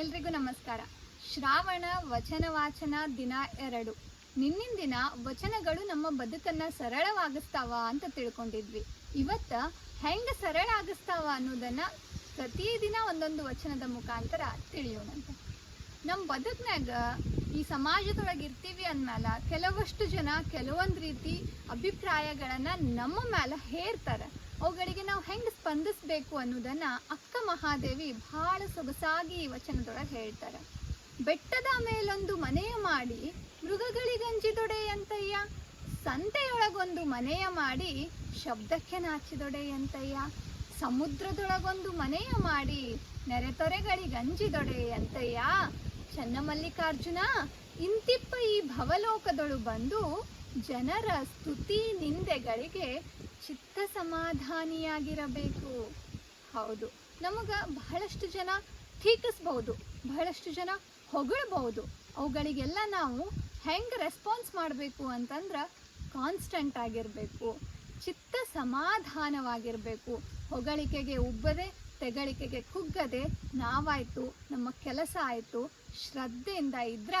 ನಮಸ್ಕಾರ. ಶ್ರಾವಣ ವಚನ ವಾಚನ ದಿನ ಎರಡು. ನಿನ್ನಿನ ದಿನ ವಚನಗಳು ನಮ್ಮ ಬದುಕನ್ನ ಸರಳವಾಗಿಸ್ತಾವ ಅಂತ ತಿಳ್ಕೊಂಡಿದ್ವಿ. ಇವತ್ತ ಹೆಂಗ ಸರಳ ಆಗಿಸ್ತಾವ ಅನ್ನೋದನ್ನ ಪ್ರತಿದಿನ ಒಂದೊಂದು ವಚನದ ಮುಖಾಂತರ ತಿಳಿಯೋಣಂತ ನಮ್ಮ ಬದುಕ್ನಾಗ ಈ ಸಮಾಜದೊಳಗೆ ಇರ್ತೀವಿ ಅಂದ್ಮೇಲ ಕೆಲವಷ್ಟು ಜನ ಕೆಲವೊಂದು ರೀತಿ ಅಭಿಪ್ರಾಯಗಳನ್ನ ನಮ್ಮ ಮ್ಯಾಲ ಹೇರ್ತಾರೆ. ಅವುಗಳಿಗೆ ನಾವು ಹೆಂಗೆ ಸ್ಪಂದಿಸ್ಬೇಕು ಅನ್ನೋದನ್ನ ಅಕ್ಕ ಮಹಾದೇವಿ ಬಹಳ ಸೊಗಸಾಗಿ ವಚನದೊಳಗೆ ಹೇಳ್ತಾರೆ. ಬೆಟ್ಟದ ಮೇಲೊಂದು ಮನೆಯ ಮಾಡಿ ಮೃಗಗಳಿಗಂಜಿದೊಡೆಯಂತಯ್ಯ ಸಂತೆಯೊಳಗೊಂದು ಮನೆಯ ಮಾಡಿ ಶಬ್ದಕ್ಕೆ ನಾಚಿದೊಡೆಯಂತಯ್ಯ ಸಮುದ್ರದೊಳಗೊಂದು ಮನೆಯ ಮಾಡಿ ನೆರೆತೊರೆಗಳಿಗಂಜಿದೊಡೆಯಂತಯ್ಯ ಚನ್ನಮಲ್ಲಿಕಾರ್ಜುನ, ಇಂತಿಪ್ಪ ಈ ಭವಲೋಕದೊಳು ಬಂದು ಜನರ ಸ್ತುತಿ ನಿಂದೆಗಳಿಗೆ ಚಿತ್ತ ಸಮಾಧಾನಿಯಾಗಿರಬೇಕು ಹೌದು. ನಮಗ ಬಹಳಷ್ಟು ಜನ ಟೀಕಿಸ್ಬಹುದು, ಬಹಳಷ್ಟು ಜನ ಹೊಗಳಬಹುದು. ಅವುಗಳಿಗೆಲ್ಲ ನಾವು ಹೆಂಗೆ ರೆಸ್ಪಾನ್ಸ್ ಮಾಡಬೇಕು ಅಂತಂದ್ರೆ ಕಾನ್ಸ್ಟೆಂಟ್ ಆಗಿರಬೇಕು ಚಿತ್ತ ಸಮಾಧಾನವಾಗಿರಬೇಕು ಹೊಗಳಿಕೆಗೆ ಉಬ್ಬದೆ, ತೆಗಳಿಕೆಗೆ ಕುಗ್ಗದೆ ನಾವಾಯಿತು, ನಮ್ಮ ಕೆಲಸ ಆಯಿತು, ಶ್ರದ್ಧೆಯಿಂದ ಇದ್ರ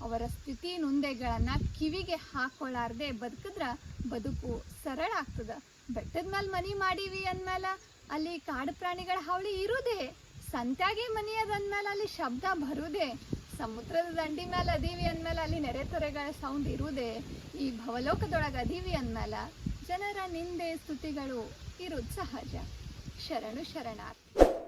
ಅವರ ಸ್ಥಿತಿ ನೊಂದೆಗಳನ್ನ ಕಿವಿಗೆ ಹಾಕೊಳಾರ್ದೆ ಬದುಕಿದ್ರ ಬದುಕು ಸರಳ ಆಗ್ತದ. ಬೆಟ್ಟದ ಮೇಲೆ ಮನಿ ಮಾಡೀವಿ ಅಂದ್ಮೇಲೆ ಅಲ್ಲಿ ಕಾಡು ಪ್ರಾಣಿಗಳ ಹಾವಳಿ ಇರುದೇ, ಸಂತ್ಯಾಗೆ ಮನಿ ಅದಂದ್ಮೇಲೆ ಅಲ್ಲಿ ಶಬ್ದ ಬರುದೇ, ಸಮುದ್ರದ ದಂಡಿ ಮೇಲೆ ಅದೀವಿ ಅಂದ್ಮೇಲೆ ಅಲ್ಲಿ ನೆರೆತೊರೆಗಳ ಸೌಂಡ್ ಇರುದೇ, ಈ ಭವಲೋಕದೊಳಗೆ ಅದೀವಿ ಅಂದ್ಮೇಲೆ ಜನರ ನಿಂದೆ ಸ್ತುತಿಗಳು ಇರುವುದು ಸಹಜ. ಶರಣು ಶರಣಾರ್ಥಿ.